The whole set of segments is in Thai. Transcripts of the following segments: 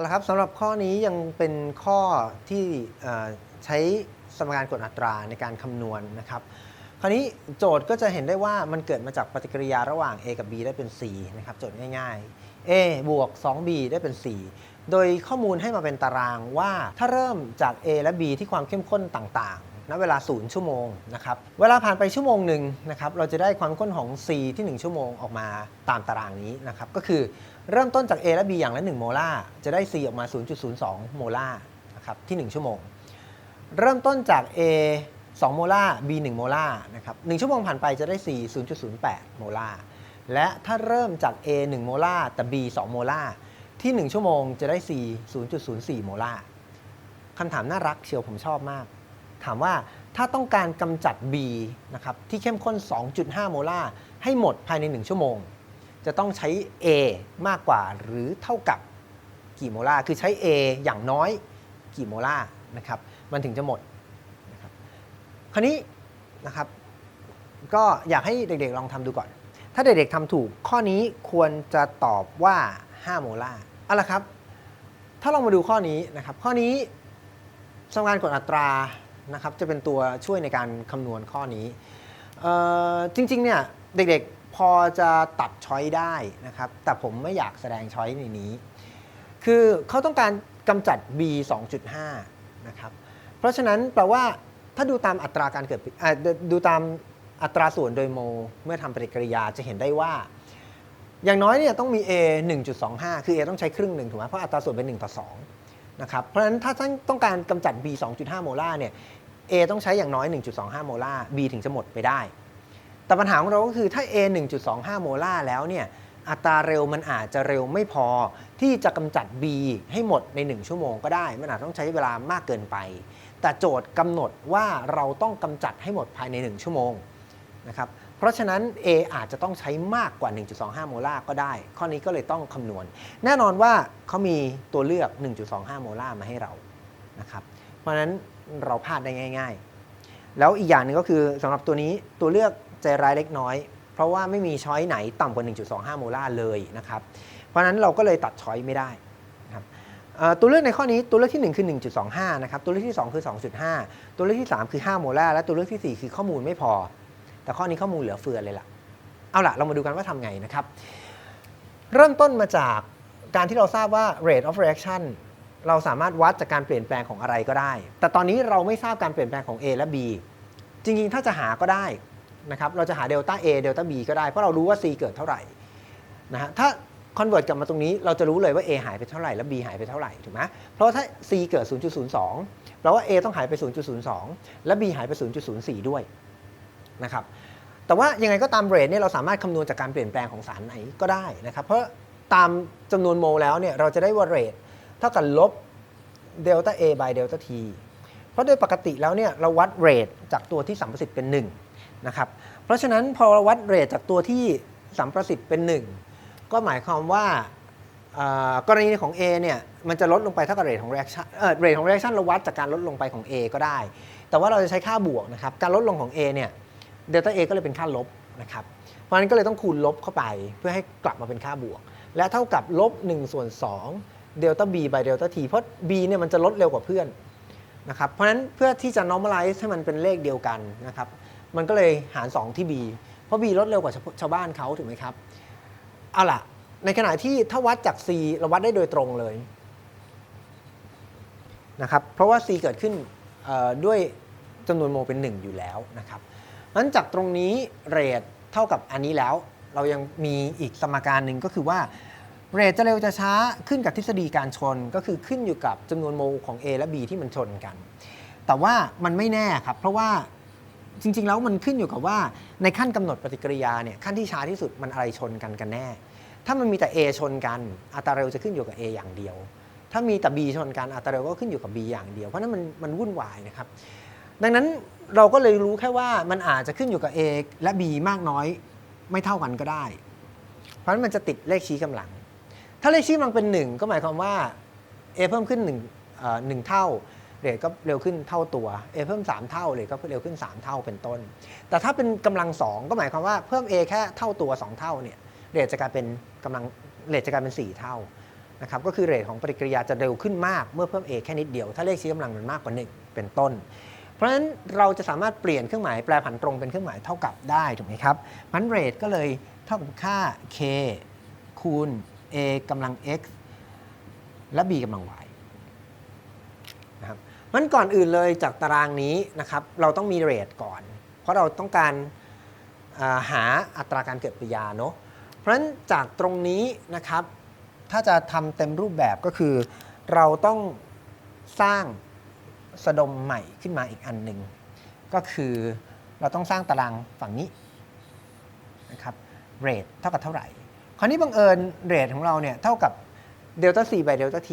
เอาละครับสำหรับข้อนี้ยังเป็นข้อที่ใช้สมการกดอัตราในการคำนวณนะครับคราวนี้โจทย์ก็จะเห็นได้ว่ามันเกิดมาจากปฏิกิริยาระหว่าง A กับ B ได้เป็น C นะครับโจทย์ง่ายๆ A บวก 2B ได้เป็น C โดยข้อมูลให้มาเป็นตารางว่าถ้าเริ่มจาก A และ B ที่ความเข้มข้นต่างๆ ณเวลา 0 ชั่วโมงนะครับเวลาผ่านไปชั่วโมงหนึ่งนะครับเราจะได้ความข้นของ C ที่ 1 ชั่วโมงออกมาตามตารางนี้นะครับก็คือเริ่มต้นจาก A และ B อย่างละ 1 โมลาร์จะได้ C ออกมา 0.02 โมลาร์นะครับที่ 1 ชั่วโมง เริ่มต้นจาก A 2 โมลาร์ B 1 โมลาร์นะครับ1ชั่วโมงผ่านไปจะได้ C 0.08 โมลาร์และถ้าเริ่มจาก A 1 โมลาร์แต่ B 2 โมลาร์ที่ 1 ชั่วโมงจะได้ C 0.04 โมลาร์คำถามน่ารักเชียวผมชอบมาก ถามว่าถ้าต้องการกำจัด B นะครับที่เข้มข้น 2.5 โมลาร์ให้หมดภายใน 1 ชั่วโมง จะต้องใช้ A มากกว่าหรือเท่ากับกี่โมลาร์คือใช้ A อย่างน้อยกี่โมลาร์นะครับมันถึงจะหมดนะครับคราวนี้นะครับก็อยากให้เด็กๆลองทำดูก่อน ถ้าเด็กๆทำถูกข้อนี้ควรจะตอบว่า 5 โมลาร์เอาละครับ ถ้าลองมาดูข้อนี้นะครับข้อนี้สมการกดอัตรา นะครับจะเป็นตัวช่วยในการคำนวณข้อนี้ จริงๆเนี่ยเด็กๆพอจะตัดช้อยได้นะครับ แต่ผมไม่อยากแสดงช้อยในนี้ คือเขาต้องการกำจัด b 2.5 นะครับ เพราะฉะนั้นแปลว่าถ้าดูตามอัตราการเกิดดูดูตามอัตราส่วนโดยโม เมื่อทำปฏิกิริยาจะเห็นได้ว่า อย่างน้อยเนี่ยต้องมี a 1.25 คือ a ต้องใช้ครึ่งหนึ่งถูกไหมเพราะอัตราส่วนเป็น 1 ต่อ 2นะครับเพราะฉะนั้นถ้าท่านต้องการกำจัด b 2.5 โมลาร์เนี่ย a ต้องใช้อย่างน้อย 1.25 โมลาร์ b ถึงจะหมดไปได้ แต่ปัญหาของเราก็คือถ้า a 1.25 โมลาร์แล้วเนี่ยอัตราเร็วมันอาจจะเร็วไม่พอที่จะกำจัด B ให้หมดใน 1 ชั่วโมงก็ได้ มันอาจต้องใช้เวลามากเกินไป แต่โจทย์กำหนดว่าเราต้องกำจัดให้หมดภายใน 1 ชั่วโมงนะครับเพราะฉะนั้น A อาจจะต้องใช้มากกว่า 1.25 โมลาร์ก็ได้ ข้อนี้ก็เลยต้องคำนวณ แน่นอนว่าเขามีตัวเลือก 1.25 โมลาร์มาให้เรานะครับ เพราะฉะนั้นเราพลาดได้ง่าย ๆ แล้วอีกอย่างหนึ่งก็คือสำหรับตัวนี้ตัวเลือกใจร้ายเล็กน้อย เพราะว่าไม่มีช้อยไหนต่ำกว่า 1.25 โมลาร์เลยนะครับเพราะนั้นเราก็เลยตัดช้อยไม่ได้นะครับตัวเลือกในข้อนี้ตัวเลือกที่ 1 คือ 1.25 นะครับ ตัวเลือกที่ 2 คือ 2.5 ตัวเลือกที่ 3 คือ 5 โมลาร์และตัวเลือกทีสี่4 คือข้อมูลไม่พอ แต่ข้อนี้ข้อมูลเหลือเฟือเลยล่ะ เอาล่ะ เรามาดูกันว่าทำไงนะครับ เริ่มต้นมาจากการที่เราทราบว่า rate of reaction เราสามารถวัดจากการเปลี่ยนแปลงของอะไรก็ได้ แต่ตอนนี้เราไม่ทราบการเปลี่ยนแปลงของ A และ B จริงๆ ถ้าจะหาก็ได้นะครับเราจะหาเดลต้า A เดลต้า B ก็ได้ เพราะเรารู้ว่า C เกิดเท่าไหร่นะฮะถ้า convert กลับมาตรงนี้เราจะรู้เลยว่า A หายไปเท่าไหร่และ B หายไปเท่าไหร่ถูกไหมเพราะถ้า C เกิด 0.02แปลว่า A ต้องหายไป 0.02 และ B หายไป 0.04 ด้วยนะครับแต่ว่ายังไงก็ตามเรทเนี่ยเราสามารถคำนวณจากการเปลี่ยนแปลงของสารไหนก็ได้นะครับเพราะตามจำนวนโมลแล้วเนี่ยเราจะได้ว่าเรท เท่ากับลบเดลต้า A by เดลต้า T เพราะโดยปกติแล้วเนี่ยเราวัดเรทจากตัวที่สัมประสิทธิ์เป็น1นะครับ เพราะฉะนั้นพอเราวัดเรทจากตัวที่สัมประสิทธิ์เป็น 1 ก็หมายความว่ากรณีของ A เนี่ยมันจะลดลงไปเท่ากับเรทของ reaction เออเรทของ reaction เราวัดจากการลดลงไปของ A ก็ได้ แต่ว่าเราจะใช้ค่าบวกนะครับ การลดลงของ A เนี่ยเดลต้า A ก็เลยเป็นค่าลบนะครับ เพราะฉะนั้นก็เลยต้องคูณลบเข้าไปเพื่อให้กลับมาเป็นค่าบวก และเท่ากับลบ1ส่วน2 เดลต้า B by เดลต้า T เพราะ B เนี่ยมันจะลดเร็วกว่าเพื่อนนะครับเพราะฉะนั้นเพื่อที่จะ normalize ให้มันเป็นเลขเดียวกันนะครับมันก็เลยหาร 2 ที่ B เพราะ B ลดเร็วกว่าชาวบ้านเขาถูกไหมครับเอาล่ะ ในขณะที่ถ้าวัดจาก C เราวัดได้โดยตรงเลยนะครับเพราะว่า C เกิดขึ้นด้วยจำนวนโมเป็น 1 อยู่แล้วนะครับนั้นจากตรงนี้เรทเท่ากับอันนี้แล้ว เรายังมีอีกสมการหนึ่งก็คือว่า เรทจะเร็วจะช้าขึ้นกับทฤษฎีการชนก็คือขึ้นอยู่กับจำนวนโมของ A และ B ที่มันชนกัน แต่ว่ามันไม่แน่ครับ เพราะว่าจริง ๆ แล้วมันขึ้นอยู่กับว่าในขั้นกำหนดปฏิกิริยาเนี่ยขั้นที่ช้าที่สุดมันอะไรชนกันกันแน่ ถ้ามันมีแต่ A ชนกันอัตราเร็วจะขึ้นอยู่กับ A อย่างเดียว ถ้ามีแต่ B ชนกันอัตราเร็วก็ขึ้นอยู่กับ B อย่างเดียว เพราะนั้นมันมันวุ่นวายนะครับ ดังนั้นเราก็เลยรู้แค่ว่ามันอาจจะขึ้นอยู่กับ A และ B มากน้อยไม่เท่ากันก็ได้ เพราะนั้นมันจะติดเลขชี้กำลัง ถ้าเลขชี้กำลังเป็น 1 ก็หมายความว่า A เพิ่มขึ้น1เอ่อหนึ่งเท่าเรทก็เร็วขึ้นเท่าตัว A เพิ่ม 3 เท่าเรทก็เร็วขึ้น 3 เท่าเป็นต้น แต่ถ้าเป็นกำลัง 2 ก็หมายความว่าเพิ่ม A แค่เท่าตัว 2 เท่าเนี่ยเรทจะกลายเป็นกำลังเรทจะกลายเป็น 4 เท่านะครับก็คือเรทของปฏิกิริยาจะเร็วขึ้นมากเมื่อเพิ่ม a แค่นิดเดียว ถ้าเลขชี้กำลังมันมากกว่า 1 เป็นต้น เพราะฉะนั้นเราจะสามารถเปลี่ยนเครื่องหมายแปลผันตรงเป็นเครื่องหมายเท่ากับได้ถูกไหมครับมันเรทก็เลยเท่ากับค่า k คูณ a กำลัง x และ b กำลัง y นะครับมันก่อนอื่นเลยจากตารางนี้นะครับเราต้องมีเรทก่อน เพราะเราต้องการาหาอัตราการเกิดปริยาเนาะเพราะฉะนั้นจากตรงนี้นะครับ ถ้าจะทำเต็มรูปแบบก็คือ เราต้องสร้างสะดมใหม่ขึ้นมาอีกอันหนึ่งก็คือเราต้องสร้างตารางฝั่งนี้นะครับเรทเท่ากับเท่าไหร่ คราวนี้บังเอิญเรทของเราเนี่ยเท่ากับเดลต้า c by เดลต้า t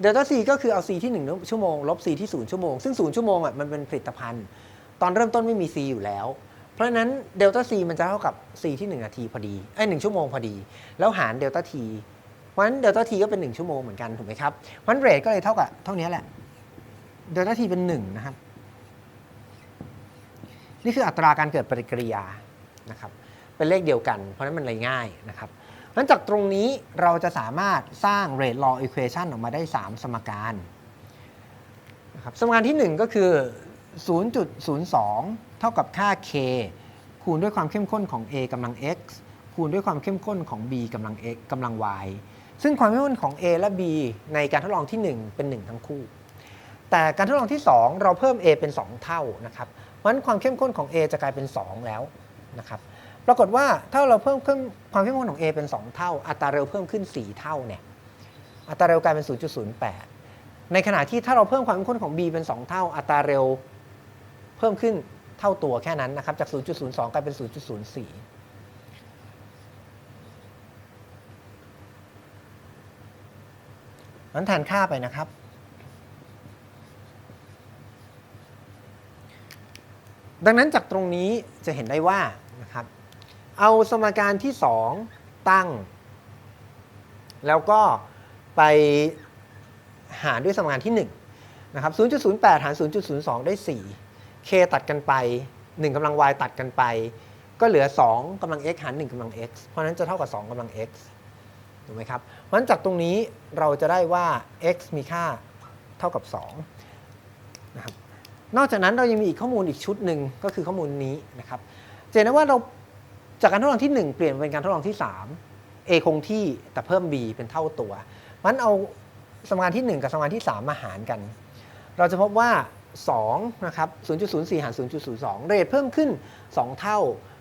เดลต้า c ก็คือเอา c ที่ 1 ชั่วโมง ลบ c ที่ 0 ชั่วโมง ซึ่ง 0 ชั่วโมงอะมันเป็นผลิตภัณฑ์ ตอนเริ่มต้นไม่มี c อยู่แล้ว เพราะฉะนั้นเดลต้า c มันจะเท่ากับ c ที่ 1 นาทีพอดีไอ้ยหชั่วโมงพอดี แล้วหารเดลต้า t เพราะฉะนั้นเดลต้า t ก็เป็น 1 ชั่วโมงเหมือนกันถูกไหมครับเพราะนั้นเรทก็เลยเท่ากับเท่านี้แหละเดลต้า t เป็น1นะครับนี่คืออัตราการเกิดปฏิกิริยานะครับ เป็นเลขเดียวกัน เพราะนั้นมันเลยง่ายนะครับนั้นจากตรงนี้เราจะสามารถสร้าง rate law equation ออกมาได้ 3 สมการนะครับสมการที่ 1 ก็คือ 0.02 เท่ากับค่า k คูณด้วยความเข้มข้นของ a กำลัง x คูณด้วยความเข้มข้นของ b กำลัง x กำลัง y ซึ่งความเข้มข้นของ a และ b ในการทดลองที่ 1 เป็น 1 ทั้งคู่ แต่การทดลองที่ 2 เราเพิ่ม a เป็น 2 เท่านะครับเพราะฉะนั้นความเข้มข้นของ a จะกลายเป็น 2 แล้วนะครับ ปรากฏว่าถ้าเราเพิ่มขึ้นความเข้มข้นของ a เป็น 2 เท่า อัตราเร็วเพิ่มขึ้น 4 เท่าเนี่ยอัตราเร็วกลายเป็น 0.08 ในขณะที่ถ้าเราเพิ่มความเข้มข้นของ b เป็น 2 เท่า อัตราเร็วเพิ่มขึ้นเท่าตัวแค่นั้นนะครับจาก 0.02 กลายเป็น 0.04นั้นแทนค่าไปนะครับ ดังนั้นจากตรงนี้จะเห็นได้ว่า เอาสมการที่ 2 ตั้ง แล้วก็ไปหารด้วยสมการที่1นะครับ0.08 หาร 0.02 ได้ 4 k ตัดกันไป 1กำลัง y ตัดกันไป ก็เหลือ 2กำลัง x หาร 1กำลัง x เพราะฉะนั้นจะเท่ากับ 2กำลัง x ถูกไหมครับ เพราะฉะนั้นจากตรงนี้เราจะได้ว่า x มีค่าเท่ากับ2นะครับนอกจากนั้นเรายังมีอีกข้อมูลอีกชุดหนึ่งก็คือข้อมูลนี้นะครับเห็นได้ว่าเรา จากการทดลองที่ 1 เปลี่ยนเป็นการทดลองที่ 3 a คงที่แต่เพิ่ม b เป็นเท่าตัวมันเอาสมการที่ 1 กับสมการที่ 3 มาหารกัน เราจะพบว่า2นะครับ0.04 หาร 0.02 เรทเพิ่มขึ้น 2 เท่า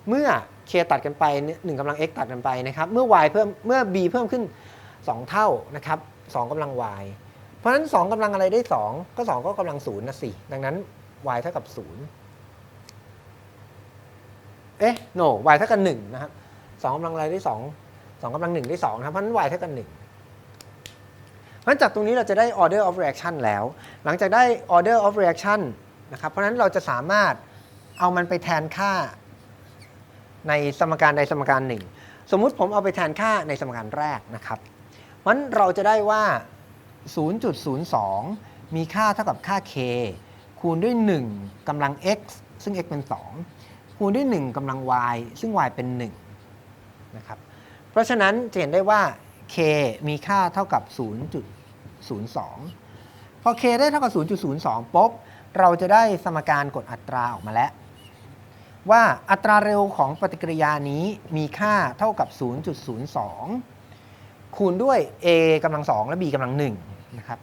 เมื่อ k ตัดกันไป 1กำลัง x ตัดกันไปนะครับเมื่อ y เพิ่มเมื่อ b เพิ่มขึ้น 2 เท่านะครับ2กำลัง y เพราะฉะนั้น 2กำลังอะไรได้ 2 ก็ 2 ก็กำลัง0นะสิ ดังนั้น y เท่ากับ 0 เอ๊ะ no y เท่ากับ1นะครับ2กำลังอะไรได้2 2กำลัง1ได้2นะครับเพราะฉะนั้น y เท่ากับ1เพราะฉะนั้นจากตรงนี้เราจะได้ order of reaction แล้ว หลังจากได้ order of reaction นะครับ เพราะฉะนั้นเราจะสามารถเอามันไปแทนค่าในสมการใดสมการหนึ่ง สมมุติผมเอาไปแทนค่าในสมการแรกนะครับเพราะฉะนั้นเราจะได้ว่า 0.02 มีค่าเท่ากับค่า k คูณด้วย 1กำลัง x ซึ่ง x เป็น 2 คูณด้วย 1กำลัง y ซึ่ง y เป็น1นะครับเพราะฉะนั้นจะเห็นได้ว่า k มีค่าเท่ากับ 0.02 พอ k ได้เท่ากับ 0.02ปุ๊บเราจะได้สมการกดอัตราออกมาแล้ว ว่าอัตราเร็วของปฏิกิริยานี้มีค่าเท่ากับ 0.02 คูณด้วย a กำลัง 2 และ b กำลัง1นะครับ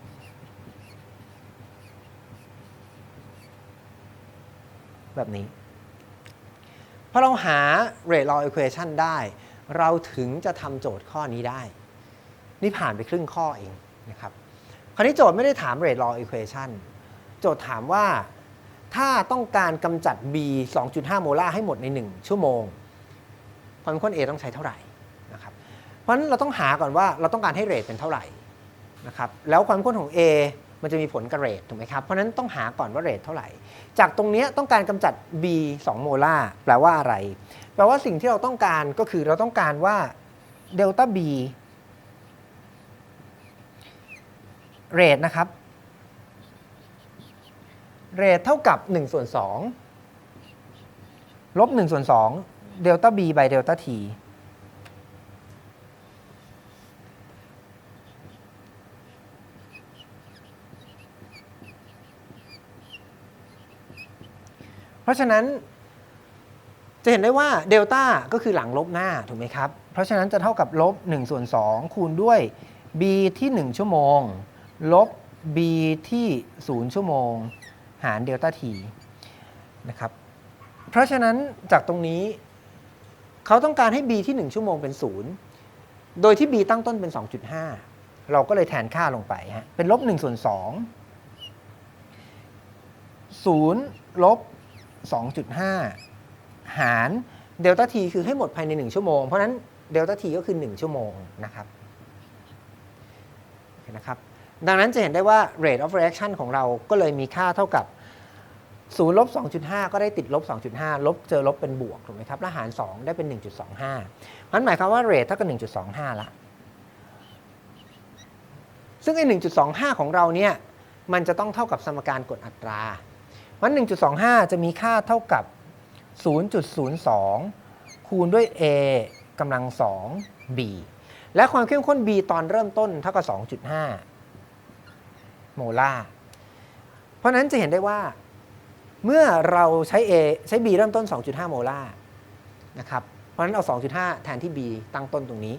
แบบนี้ พอเราหา rate law equation ได้ เราถึงจะทำโจทย์ข้อนี้ได้ นี่ผ่านไปครึ่งข้อเองนะครับ คราวนี้โจทย์ไม่ได้ถาม rate law equation โจทย์ถามว่าถ้าต้องการกำจัด B 2.5 โมลาร์ให้หมดใน 1 ชั่วโมงความเข้มข้น A ต้องใช้เท่าไหร่นะครับ เพราะฉะนั้นเราต้องหาก่อนว่าเราต้องการให้เรทเป็นเท่าไหร่นะครับ แล้วความเข้มข้นของ A มันจะมีผลกับเรทถูกไหมครับ เพราะนั้นต้องหาก่อนว่าเรทเท่าไหร่ จากตรงนี้ต้องการกำจัด B 2 โมลาร์แปลว่าอะไร แปลว่าสิ่งที่เราต้องการก็คือเราต้องการว่าเดลต้า B เรทนะครับ เรทเท่ากับ1ส่วน2ลบ1ส่วน2เดลต้า b by เดลต้า t เพราะฉะนั้น จะเห็นได้ว่าเดลต้าก็คือหลังลบหน้าถูกไหมครับ เพราะฉะนั้นจะเท่ากับลบ1ส่วน2คูณด้วย b ที่ 1 ชั่วโมง ลบ b ที่ 0 ชั่วโมง หารเดลต้า t นะครับ เพราะฉะนั้นจากตรงนี้ เขาต้องการให้ b ที่ 1 ชั่วโมงเป็น 0 โดยที่ b ตั้งต้นเป็น 2.5 เราก็เลยแทนค่าลงไปฮะเป็นลบ1ส่วน2 0ลบ 2.5 หารเดลต้า t คือให้หมดภายใน 1 ชั่วโมง เพราะนั้นเดลต้า t ก็คือ 1 ชั่วโมงนะครับโอเคนะครับ ดังนั้นจะเห็นได้ว่า rate of reaction ของเราก็เลยมีค่าเท่ากับ0ลบ2.5 ก็ได้ติดลบ 2.5 ลบเจอลบเป็นบวกถูกไหมครับ แล้วหาร 2 ได้เป็น 1.25มันหมายความว่า rate เท่ากับ 1.25 ละ ซึ่งไอ้1.25 ของเราเนี่ย มันจะต้องเท่ากับสมการกดอัตรา มัน 1.25 จะมีค่าเท่ากับ 0.02 คูณด้วย a กำลัง 2 b และความเข้มข้น b ตอนเริ่มต้นเท่ากับ 2.5 โมลาร์เพราะนั้นจะเห็นได้ว่า เมื่อเราใช้ a ใช้ b เริ่มต้น 2.5 โมลาร์นะครับ เพราะนั้นเอา 2.5 แทนที่ b ตั้งต้นตรงนี้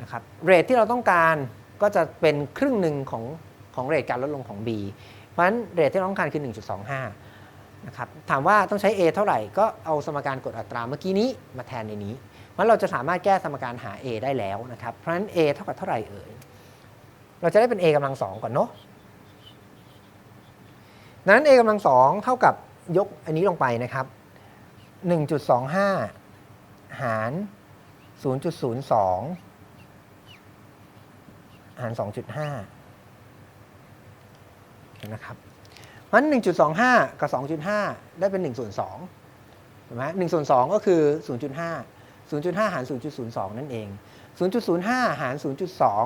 นะครับ เรทที่เราต้องการก็จะเป็นครึ่งหนึ่งของของเรทการลดลงของ b เพราะฉะนั้นเรทที่ต้องการคือ 1.25 นะครับถามว่าต้องใช้ a เท่าไหร่ก็เอาสมการกดอัตราเมื่อกี้นี้มาแทนในนี้มันเราจะสามารถแก้สมการหา a ได้แล้วนะครับ เพราะฉะนั้น a เท่ากับเท่าไหร่เอ่ยเราจะได้เป็น a กำลังสองก่อนเนาะดังนั้น a กำลังสองเท่ากับยกอันนี้ลงไปนะครับ 1.25 หาร 0.02 หาร 2.5เห็นนะครับ เพราะฉะนั้น1.25 กับ 2.5 ได้เป็น1ส่วน2ถูกไหม1ส่วน2ก็คือ 0.5 0.5 หาร 0.02 นั่นเอง 0.05 หาร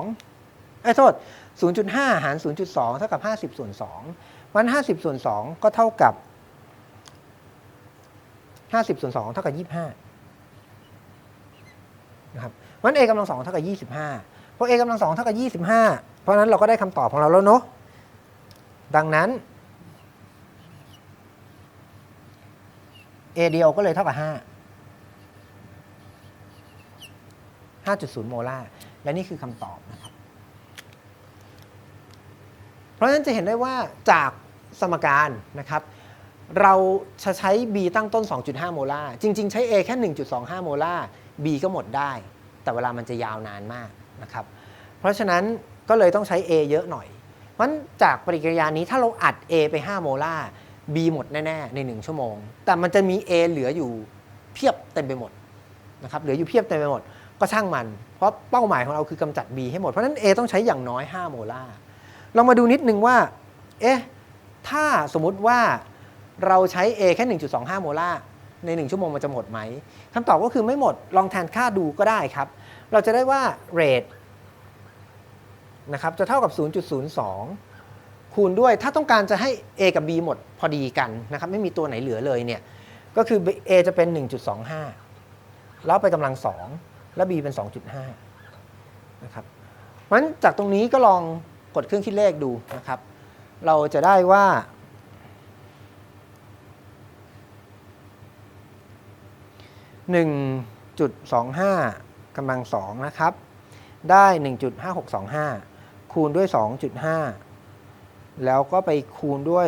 0.2ไอ้โทษ 0.5 หาร 0.2 เท่ากับ 50 ส่วน2มัน50 ส่วน 2 ก็เท่ากับ 50 ส่วน 2 เท่ากับ 25นะครับมัน a กำลัง2เท่ากับ 25 เพราะ a กำลัง2เท่ากับ 25 เพราะนั้นเราก็ได้คำตอบของเราแล้วเนาะดังนั้น a เดียวก็เลยเท่ากับ 5 5.0 โมลาร์และนี่คือคำตอบนะครับ เพราะฉะนั้นจะเห็นได้ว่าจากสมการนะครับ เราจะใช้ b ตั้งต้น 2.5 โมลาร์จริง ๆ ใช้ a แค่ 1.25 โมลาร์ b ก็หมดได้ แต่เวลามันจะยาวนานมากนะครับ เพราะฉะนั้นก็เลยต้องใช้ a เยอะหน่อย เพราะฉะนั้นจากปฏิกิริยานี้ถ้าเราอัด a ไป 5 โมลาร์ b หมดแน่ๆใน 1 ชั่วโมง แต่มันจะมี a เหลืออยู่เพียบเต็มไปหมดนะครับเหลืออยู่เพียบเต็มไปหมด ก็ช่างมัน เพราะเป้าหมายของเราคือกำจัด b ให้หมด เพราะฉะนั้น a ต้องใช้อย่างน้อย 5 โมลาร์เรามาดูนิดนึงว่าเอ๊ะถ้าสมมุติว่าเราใช้ a แค่ 1.25 โมลาร์ใน 1 ชั่วโมงมันจะหมดไหมคำตอบก็คือไม่หมดลองแทนค่าดูก็ได้ครับ เราจะได้ว่า rate นะครับจะเท่ากับ 0.02 คูณด้วยถ้าต้องการจะให้ a กับ b หมดพอดีกันนะครับไม่มีตัวไหนเหลือเลยเนี่ยก็คือ a จะเป็น 1.25 แล้วไปกำลัง 2 แล้ว b เป็น 2.5นะครับเพราะฉะนั้นจากตรงนี้ก็ลองกดเครื่องคิดเลขดูนะครับ เราจะได้ว่า 1.25กำลัง2นะครับ ได้ 1.5625 คูณด้วย 2.5 แล้วก็ไปคูณด้วย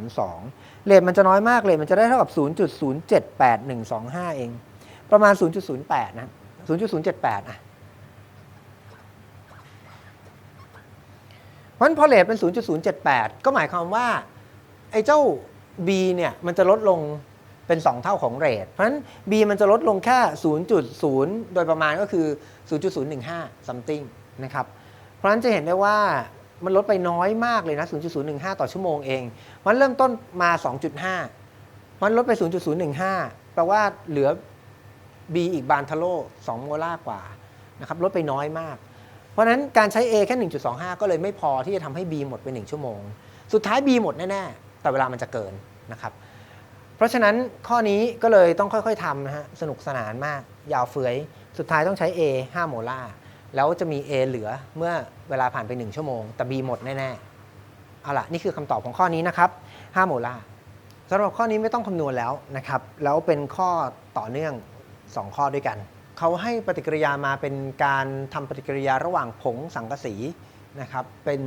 0.02 เลทมันจะน้อยมากเลยมันจะได้เท่ากับ 0.078125 เอง ประมาณ 0.08 นะ 0.078 อะเพราะนั้นพอเลทเป็น 0.078 ก็หมายความว่า ไอ้เจ้า b เนี่ย มันจะลดลงเป็น 2 เท่าของเรท เพราะฉะนั้น b มันจะลดลงแค่ 0.0 โดยประมาณก็คือ 0.015 something นะครับ เพราะฉะนั้นจะเห็นได้ว่า มันลดไปน้อยมากเลยนะ 0.015 ต่อชั่วโมงเอง มันเริ่มต้นมา 2.5 มันลดไป 0.015 แปลว่าเหลือ b อีกบานทาโล2โมลาร์กว่านะครับ ลดไปน้อยมาก เพราะฉะนั้นการใช้ A แค่ 1.25 ก็เลยไม่พอที่จะทำให้ B หมดไป 1 ชั่วโมง สุดท้าย B หมดแน่ ๆ แต่เวลามันจะเกินนะครับ เพราะฉะนั้นข้อนี้ก็เลยต้องค่อยๆทำนะฮะ สนุกสนานมาก ยาวเฟือย สุดท้ายต้องใช้ A 5โมลาร์ แล้วจะมี A เหลือเมื่อเวลาผ่านไป 1 ชั่วโมง แต่ B หมดแน่ๆ เอาล่ะ นี่คือคำตอบของข้อนี้นะครับ5โมลาร์สำหรับข้อนี้ไม่ต้องคำนวณแล้วนะครับ แล้วเป็นข้อต่อเนื่อง 2 ข้อด้วยกัน เขาให้ปฏิกิริยามาเป็นการทำปฏิกิริยาระหว่างผงสังกะสีนะครับ เป็น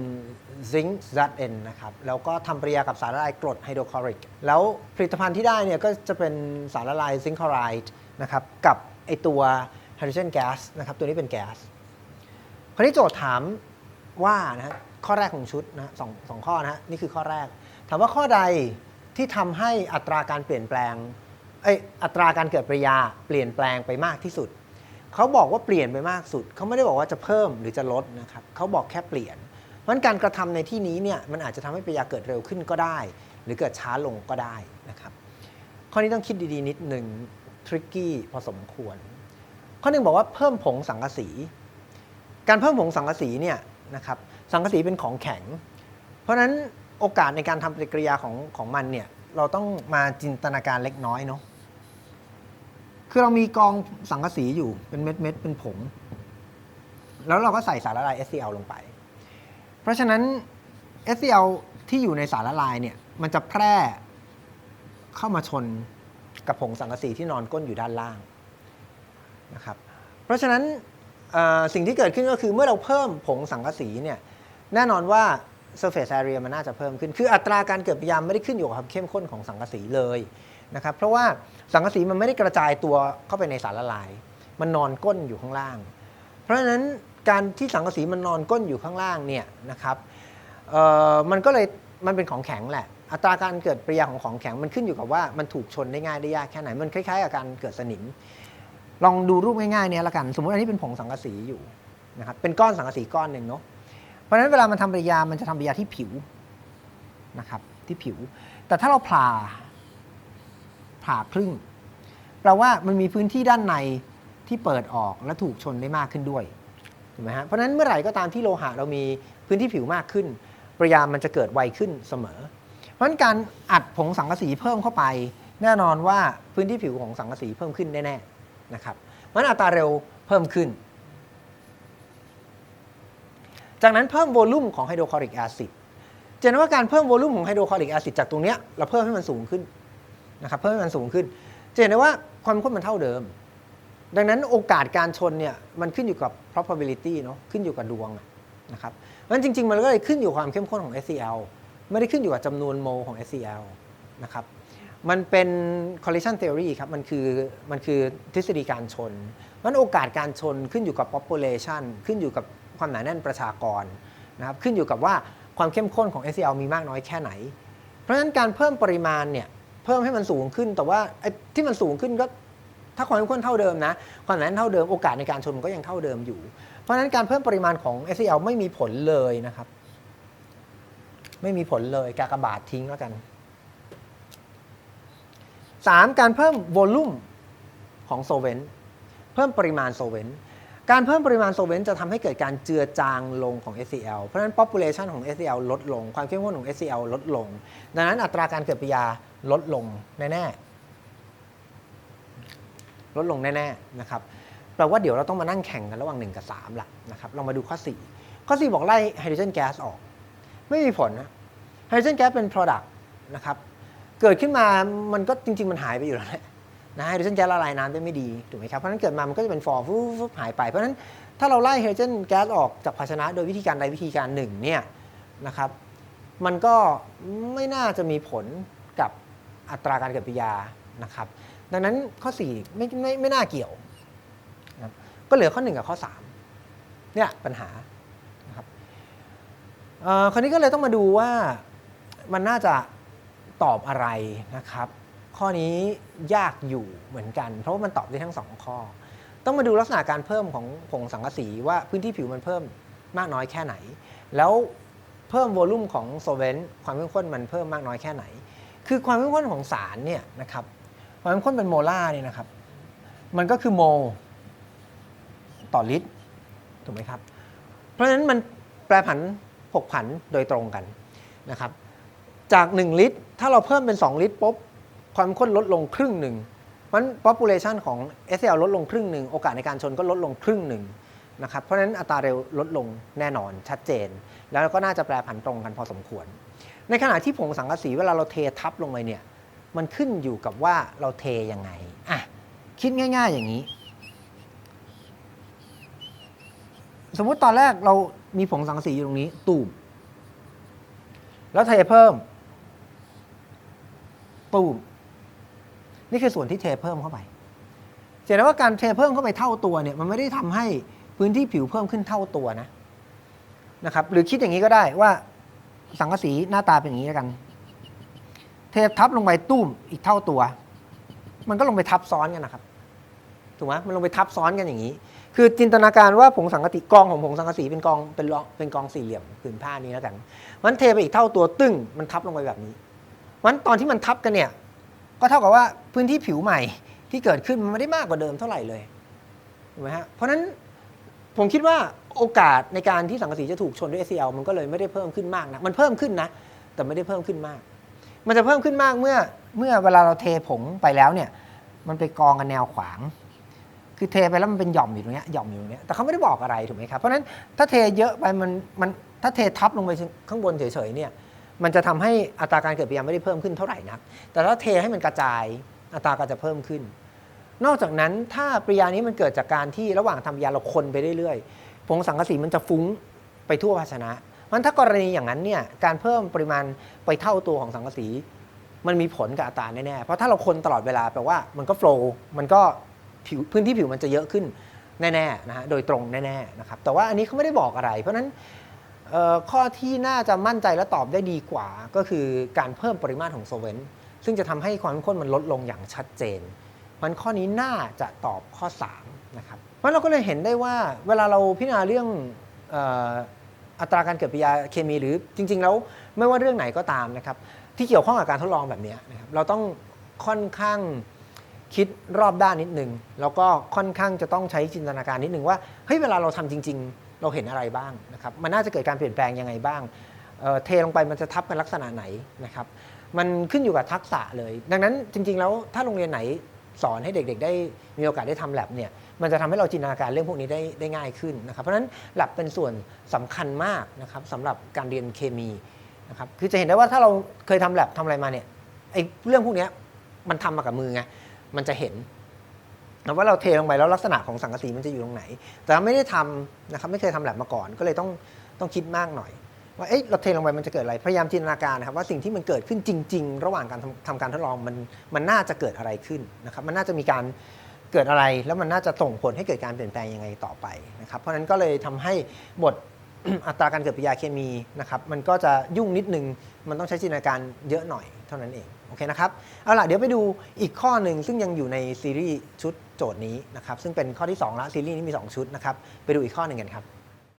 ซิงค์ Zn นะครับ แล้วก็ทำปฏิกิริยากับสารละลายกรดไฮโดรคลอริก แล้วผลิตภัณฑ์ที่ได้เนี่ยก็จะเป็นสารละลายซิงค์คลอไรด์นะครับ กับไอตัวไฮโดรเจนแก๊สนะครับ ตัวนี้เป็นแก๊ส คราวนี้โจทย์ถามว่านะฮะข้อแรกของชุดนะสองสองข้อนะฮะนี่คือข้อแรก ถามว่าข้อใดที่ทำให้อัตราการเปลี่ยนแปลงเอยอัตราการเกิดปริยาเปลี่ยนแปลงไปมากที่สุด เขาบอกว่าเปลี่ยนไปมากสุด เขาไม่ได้บอกว่าจะเพิ่มหรือจะลดนะครับเขาบอกแค่เปลี่ยนเพราะฉะนั้นการกระทำในที่นี้เนี่ยมันอาจจะทำให้ปริยาเกิดเร็วขึ้นก็ได้ หรือเกิดช้าลงก็ได้นะครับ ข้อนี้ต้องคิดดีๆนิดหนึ่งทริกกี้พอสมควร ข้อหนึ่งบอกว่าเพิ่มผงสังกะสี การเพิ่มผงสังกะสีเนี่ยนะครับสังกะสีเป็นของแข็ง เพราะฉะนั้นโอกาสในการทำปฏิกิริยาของของมันเนี่ยเราต้องมาจินตนาการเล็กน้อยเนาะคือเรามีกองสังกะสีอยู่เป็นเม็ดเม็ดเป็นผง แล้วเราก็ใส่สารละลาย SCl ลงไป เพราะฉะนั้น SCl ที่อยู่ในสารละลายเนี่ยมันจะแพร่เข้ามาชนกับผงสังกะสีที่นอนก้นอยู่ด้านล่างนะครับ เพราะฉะนั้น สิ่งที่เกิดขึ้นก็คือเมื่อเราเพิ่มผงสังกะสีเนี่ยแน่นอนว่า surface area มันน่าจะเพิ่มขึ้น คืออัตราการเกิดปฏิยามไม่ได้ขึ้นอยู่กับความเข้มข้นของสังกะสีเลยนะครับเพราะว่าสังกะสีมันไม่ได้กระจายตัวเข้าไปในสารละลาย มันนอนก้นอยู่ข้างล่าง เพราะฉะนั้นการที่สังกะสีมันนอนก้นอยู่ข้างล่างเนี่ยนะครับมันก็เลยมันเป็นของแข็งแหละ อัตราการเกิดปฏิกิริยาของของแข็งมันขึ้นอยู่กับว่ามันถูกชนได้ง่ายได้ยากแค่ไหน มันคล้ายๆกับการเกิดสนิม ลองดูรูปง่ายๆเนี่ยละกัน สมมติอันนี้เป็นผงสังกะสีอยู่นะครับเป็นก้อนสังกะสีก้อนหนึ่งเนาะเพราะฉะนั้นเวลามันทำปฏิกิริยามันจะทำปฏิกิริยาที่ผิวนะครับที่ผิว แต่ถ้าเราผ่าผ่าครึ่งแปลว่ามันมีพื้นที่ด้านในที่เปิดออกและถูกชนได้มากขึ้นด้วยถูกไหมฮะเพราะฉะนั้นเมื่อไหร่ก็ตามที่โลหะเรามีพื้นที่ผิวมากขึ้นปริยามันจะเกิดไวขึ้นเสมอ เพราะฉะนั้นการอัดผงสังกะสีเพิ่มเข้าไป แน่นอนว่าพื้นที่ผิวของสังกะสีเพิ่มขึ้นแน่ๆ นะครับเพราะฉะนั้นอัตราเร็วเพิ่มขึ้น จากนั้นเพิ่มโวลูมของไฮโดรคลอริกแอซิดจะเห็นว่าการเพิ่มโวลูมของไฮโดรคลอริกแอซิดจากตรงเนี้ยเราเพิ่มให้มันสูงขึ้นนะครับเพิ่มให้มันสูงขึ้น จะเห็นได้ว่าความเข้มข้นมันเท่าเดิม ดังนั้นโอกาสการชนเนี่ยมันขึ้นอยู่กับ probability เนาะขึ้นอยู่กับดวงนะครับเพราะฉะนั้นจริง ๆ มันก็เลยขึ้นอยู่ความเข้มข้นของ SCl ไม่ได้ขึ้นอยู่กับจำนวนโมลของ SCl นะครับ มันเป็น collision theory ครับ มันคือ มันคือทฤษฎีการชน มันโอกาสการชนขึ้นอยู่กับ population ขึ้นอยู่กับความหนาแน่นประชากรนะครับ ขึ้นอยู่กับว่าความเข้มข้นของ SCl มีมากน้อยแค่ไหน เพราะฉะนั้นการเพิ่มปริมาณเนี่ย เพิ่มให้มันสูงขึ้น แต่ว่าที่มันสูงขึ้นก็ ถ้าความเข้มข้นเท่าเดิมนะ ความหนาแน่นเท่าเดิม โอกาสในการชนมันก็ยังเท่าเดิมอยู่ เพราะฉะนั้นการเพิ่มปริมาณของ SCl ไม่มีผลเลยนะครับ ไม่มีผลเลย กากบาททิ้งแล้วกัน 3. การเพิ่มโวลูมของโซเวนต์เพิ่มปริมาณโซเวนต์การเพิ่มปริมาณโซเวนต์จะทำให้เกิดการเจือจางลงของ SCl เพราะฉะนั้น population ของ SCl ลดลง ความเข้มข้นของ SCl ลดลง ดังนั้นอัตราการเกิดปฏิกิริยาลดลงแน่ๆลดลงแน่ๆนะครับแปลว่าเดี๋ยวเราต้องมานั่งแข่งกันระหว่าง 1 กับ3ละนะครับเรามาดูข้อ 4 ข้อ 4 บอกไล่ไฮโดรเจนแก๊สออก ไม่มีผลนะไฮโดรเจนแก๊สเป็น product นะครับ เกิดขึ้นมามันก็จริง ๆ มันหายไปอยู่แล้วแหละนะไฮโดรเจนแก๊สละลายน้ำได้ไม่ดีถูกไหมครับเพราะนั้นเกิดมามันก็จะเป็นฟอร์ฟูฟหายไป เพราะฉะนั้นถ้าเราไล่ไฮโดรเจนแก๊สออกจากภาชนะโดยวิธีการใดวิธีการหนึ่งเนี่ยนะครับมันก็ไม่น่าจะมีผลกับอัตราการเกิดปฏิกิริยานะครับ ดังนั้นข้อ 4 ไม่ไม่ไม่น่าเกี่ยวนะก็เหลือข้อ 1 กับข้อ 3 เนี่ยปัญหานะครับอ่อคราวนี้ก็เลยต้องมาดูว่ามันน่าจะ ตอบอะไรนะครับ ข้อนี้ยากอยู่เหมือนกัน เพราะว่ามันตอบได้ทั้งสองข้อ ต้องมาดูลักษณะการเพิ่มของผงสังกะสีว่าพื้นที่ผิวมันเพิ่มมากน้อยแค่ไหน แล้วเพิ่มโวลูมของโซเวนต์ความเข้มข้นมันเพิ่มมากน้อยแค่ไหน คือความเข้มข้นของสารเนี่ยนะครับความเข้มข้นเป็นโมลาร์เนี่ยนะครับ มันก็คือโมลต่อลิตรถูกไหมครับ เพราะฉะนั้นมันแปรผันผกผันโดยตรงกันนะครับ จาก 1 ลิตร ถ้าเราเพิ่มเป็น 2 ลิตรปุ๊บความเข้มข้นลดลงครึ่งหนึ่งมัน population ของ SL ลดลงครึ่งหนึ่งโอกาสในการชนก็ลดลงครึ่งหนึ่งนะครับเพราะฉะนั้นอัตราเร็วลดลงแน่นอนชัดเจน แล้วก็น่าจะแปรผันตรงกันพอสมควร ในขณะที่ผงสังกะสีเวลาเราเททับลงไปเนี่ยมันขึ้นอยู่กับว่าเราเทยังไงอะคิดง่าย ๆอย่างนี้ สมมุติตอนแรกเรามีผงสังกะสีอยู่ตรงนี้ตูมแล้วเทเพิ่ม ตูมนี่คือส่วนที่เทเพิ่มเข้าไปเห็นไหมว่าการเทเพิ่มเข้าไปเท่าตัวเนี่ยมันไม่ได้ทำให้พื้นที่ผิวเพิ่มขึ้นเท่าตัวนะนะครับหรือคิดอย่างนี้ก็ได้ว่าสังกะสีหน้าตาเป็นอย่างนี้แล้วกัน เททับลงไปตุ้มอีกเท่าตัว มันก็ลงไปทับซ้อนกันนะครับถูกไหมมันลงไปทับซ้อนกันอย่างนี้ คือจินตนาการว่าผงสังกะสีกองของผงสังกะสีเป็นกองเป็นรองเป็นกองสี่เหลี่ยมผืนผ้านี้แล้วกันมันเทไปอีกเท่าตัวตึ้งมันทับลงไปแบบนี้ มันตอนที่มันทับกันเนี่ย ก็เท่ากับว่าพื้นที่ผิวใหม่ที่เกิดขึ้นมันไม่ได้มากกว่าเดิมเท่าไหร่เลยถูกไหมฮะเพราะฉะนั้นผมคิดว่าโอกาสในการที่สังกะสีจะถูกชนด้วย SCL มันก็เลยไม่ได้เพิ่มขึ้นมากนะมันเพิ่มขึ้นนะ แต่ไม่ได้เพิ่มขึ้นมาก มันจะเพิ่มขึ้นมากเมื่อเมื่อเวลาเราเทผงไปแล้วเนี่ย มันไปกองกันแนวขวาง คือเทไปแล้วมันเป็นหย่อมอยู่ตรงเนี้ยหย่อมอยู่ตรงเนี้ยแต่เขาไม่ได้บอกอะไรถูกไหมครับเพราะฉะนั้นถ้าเทเยอะไปมันมันถ้าเททับลงไปข้างบนเฉยๆเนี่ย มันจะทำให้อัตราการเกิดปฏิกิริยาไม่ได้เพิ่มขึ้นเท่าไหร่นัก แต่ถ้าเทให้มันกระจายอัตราก็จะเพิ่มขึ้น นอกจากนั้นถ้าปริยานี้มันเกิดจากการที่ระหว่างทำปิยาเราคนไปเรื่อยๆผงสังกะสีมันจะฟุ้งไปทั่วภาชนะมันถ้ากรณีอย่างนั้นเนี่ยการเพิ่มปริมาณไปเท่าตัวของสังกะสี มันมีผลกับอัตราแน่ๆเพราะถ้าเราคนตลอดเวลาแปลว่ามันก็โฟล์มันก็ผิวพื้นที่ผิวมันจะเยอะขึ้นแน่ๆนะฮะโดยตรงแน่ๆนะครับแต่ว่าอันนี้เขาไม่ได้บอกอะไร เพราะฉะนั้น ข้อที่น่าจะมั่นใจและตอบได้ดีกว่า ก็คือการเพิ่มปริมาตรของโซเวนซึ่งจะทำให้ความเข้มข้นมันลดลงอย่างชัดเจน มันข้อนี้น่าจะตอบข้อ3นะครับเพราะเราก็เลยเห็นได้ว่าเวลาเราพิจารณาเรื่องอ,อ,อัตราการเกิดปฏิกิริยาเคมีหรือจริง ๆ แล้วไม่ว่าเรื่องไหนก็ตามนะครับที่เกี่ยวข้องกับการทดลองแบบนี้นะครับเราต้องค่อนข้างคิดรอบด้านนิดนึง แล้วก็ค่อนข้างจะต้องใช้จินตนาการนิดนึงว่าเฮ้ยเวลาเราทำจริง ๆ เราเห็นอะไรบ้างนะครับมันน่าจะเกิดการเปลี่ยนแปลงยังไงบ้างเเทลงไปมันจะทับกันลักษณะไหนนะครับมันขึ้นอยู่กับทักษะเลย ดังนั้นจริง ๆ แล้วถ้าโรงเรียนไหนสอนให้เด็ก ๆ ได้มีโอกาสได้ทำแลบเนี่ยมันจะทำให้เราจินตนาการเรื่องพวกนี้ได้ได้ง่ายขึ้นนะครับเพราะฉะนั้นแลบเป็นส่วนสำคัญมากนะครับสำหรับการเรียนเคมีนะครับคือจะเห็นได้ว่าถ้าเราเคยทำแลบทำอะไรมาเนี่ยไอ้เรื่องพวกนี้มันทำมากับมือไงมันจะเห็น นะว่าเราเทลงไปแล้วลักษณะของสังกะสีมันจะอยู่ตรงไหน แต่ไม่ได้ทำนะครับไม่เคยทำแลบมาก่อน ก็เลยต้องต้องคิดมากหน่อย ว่าเอ๊ะเราเทลงไปมันจะเกิดอะไรพยายามจินตนาการนะครับว่าสิ่งที่มันเกิดขึ้นจริง ๆ ระหว่างการทำทำการทดลองมันมันน่าจะเกิดอะไรขึ้นนะครับมันน่าจะมีการเกิดอะไรแล้วมันน่าจะส่งผลให้เกิดการเปลี่ยนแปลงยังไงต่อไปนะครับเพราะฉะนั้นก็เลยทำให้บทอัตราการเกิดปฏิกิริยาเคมีนะครับมันก็จะยุ่งนิดนึงมันต้องใช้จินตนาการเยอะหน่อยเท่านั้นเอง อเคนะครับ เอาล่ะเดี๋ยวไปดูอีกข้อหนึ่งซึ่งยังอยู่ในซีรีส์ชุดโจทย์นี้นะครับ ซึ่งเป็นข้อที่2ละซีรีส์นี้มี 2 ชุดนะครับ ไปดูอีกข้อหนึ่งกันครับ